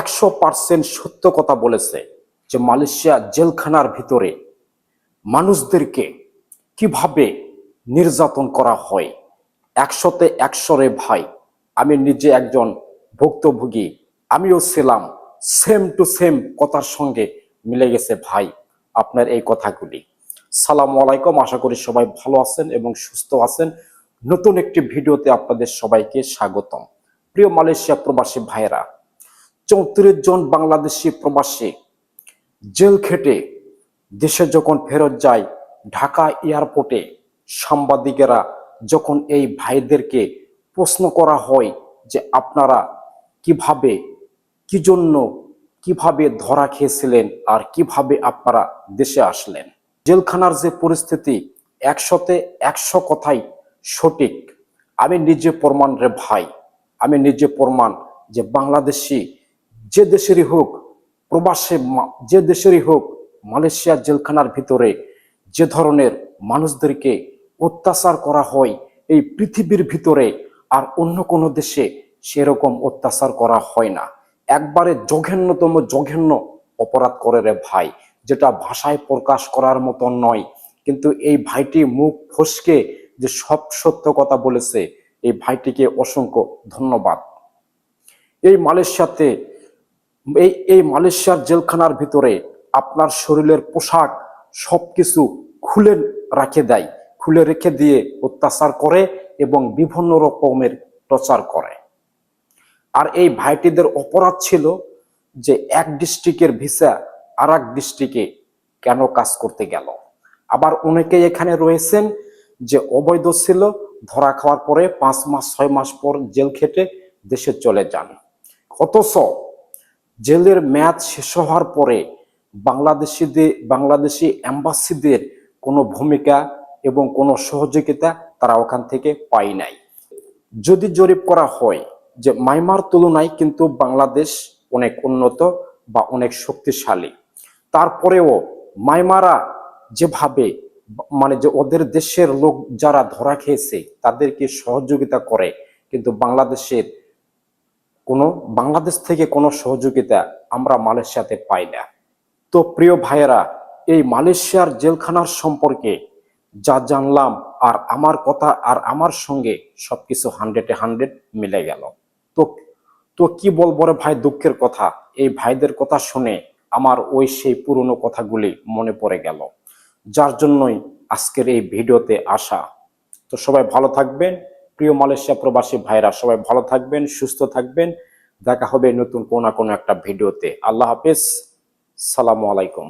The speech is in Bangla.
একশো পার্সেন্ট সত্য কথা বলেছে যে মালয়েশিয়া জেলখানার ভিতরে মানুষদেরকে কীভাবে নির্যাতন করা হয়। একশোতে একশো রে ভাই, আমি নিজে একজন ভুক্তভোগী, আমিও ছিলাম সেম টু সেম কথার সঙ্গে মিলে গেছে ভাই আপনার এই কথাগুলি। সালাম আলাইকুম, আশা করি সবাই ভালো আছেন এবং সুস্থ আছেন। নতুন একটি ভিডিওতে আপনাদের সবাইকে স্বাগতম। প্রিয় মালয়েশিয়া প্রবাসী ভাইরা চৌত্রিশ জন বাংলাদেশি প্রবাসী জেল খেটে দেশে যখন ফেরত যায় ঢাকা এয়ারপোর্টে, সাংবাদিকেরা যখন এই ভাইদেরকে প্রশ্ন করা হয় যে আপনারা কীভাবে, কি জন্য, কীভাবে ধরা খেয়েছিলেন আর কীভাবে আপনারা দেশে আসলেন? জেলখানার যে পরিস্থিতি একশোতে একশো কথাই সঠিক। আমি নিজে প্রমাণ রে ভাই, আমি নিজে প্রমাণ যে বাংলাদেশি যে দেশেরই হোক, প্রবাসে যে দেশেরই হোক মালয়েশিয়া জেলখানার ভিতরে যে ধরনের মানুষদেরকে অত্যাচার করা হয় এই পৃথিবীর ভিতরে আর অন্য কোনো দেশে সেরকম অত্যাচার করা হয় না। একবারে জঘন্যতম, জঘন্য অপরাধ করে রে ভাই, যেটা ভাষায় প্রকাশ করার মতো নয়। কিন্তু এই ভাইটি মুখ ফসকে যে সব সত্য কথা বলেছে, এই ভাইটিকে অসংখ্য ধন্যবাদ। এই মালয়েশিয়াতে এই এই মালয়েশিয়ার জেলখানার ভিতরে আপনার শরীরের পোশাক সবকিছু খুলে রাখে দেয়। খুলে রেখে দিয়ে অত্যাচার করে এবং বিভিন্ন রকমের টর্চার করে। আর এই ভাইটিদের অপরাধ ছিল যে এক ডিস্ট্রিক্টের ভিসা আর এক ডিস্ট্রিক্টে কেন কাজ করতে গেল। আবার অনেকে এখানে রয়েছেন যে অবৈধ ছিল, ধরা খাওয়ার পরে পাঁচ মাস, ছয় মাস পর জেল খেটে দেশে চলে যান। অথচ জেলের ম্যাচ শেষ হওয়ার পরে বাংলাদেশিদের, বাংলাদেশি অ্যাম্বাসিদের কোনো ভূমিকা এবং কোনো সহযোগিতা তারা ওখান থেকে পায় নাই। যদি জরিপ করা হয় যে মাইমার তুলনায় কিন্তু বাংলাদেশ অনেক উন্নত বা অনেক শক্তিশালী, তারপরেও মাইমারা যেভাবে মানে যে ওদের দেশের লোক যারা ধরা খেয়েছে তাদেরকে সহযোগিতা করে, কিন্তু বাংলাদেশের কোনো বাংলাদেশ থেকে কোনো সহযোগিতা আমরা মালয়েশিয়াতে পাই না। তো প্রিয় ভাইয়েরা, এই মালয়েশিয়ার জেলখানার সম্পর্কে যা জানলাম আর আমার কথা আর আমার সঙ্গে সবকিছু হান্ড্রেডে হান্ড্রেড মিলে গেল। তো তো কি বলব রে ভাই দুঃখের কথা? এই ভাইদের কথা শুনে আমার ওই সেই পুরনো কথাগুলি মনে পড়ে গেল। যার জন্যই আজকের এই ভিডিওতে আসা। তো সবাই ভালো থাকবেন প্রিয় মালয়েশিয়া প্রবাসী ভাইরা, সবাই ভালো থাকবেন, সুস্থ থাকবেন। দেখা হবে নতুন কোনো না কোনো একটা ভিডিওতে। আল্লাহ হাফিজ। সালামু আলাইকুম।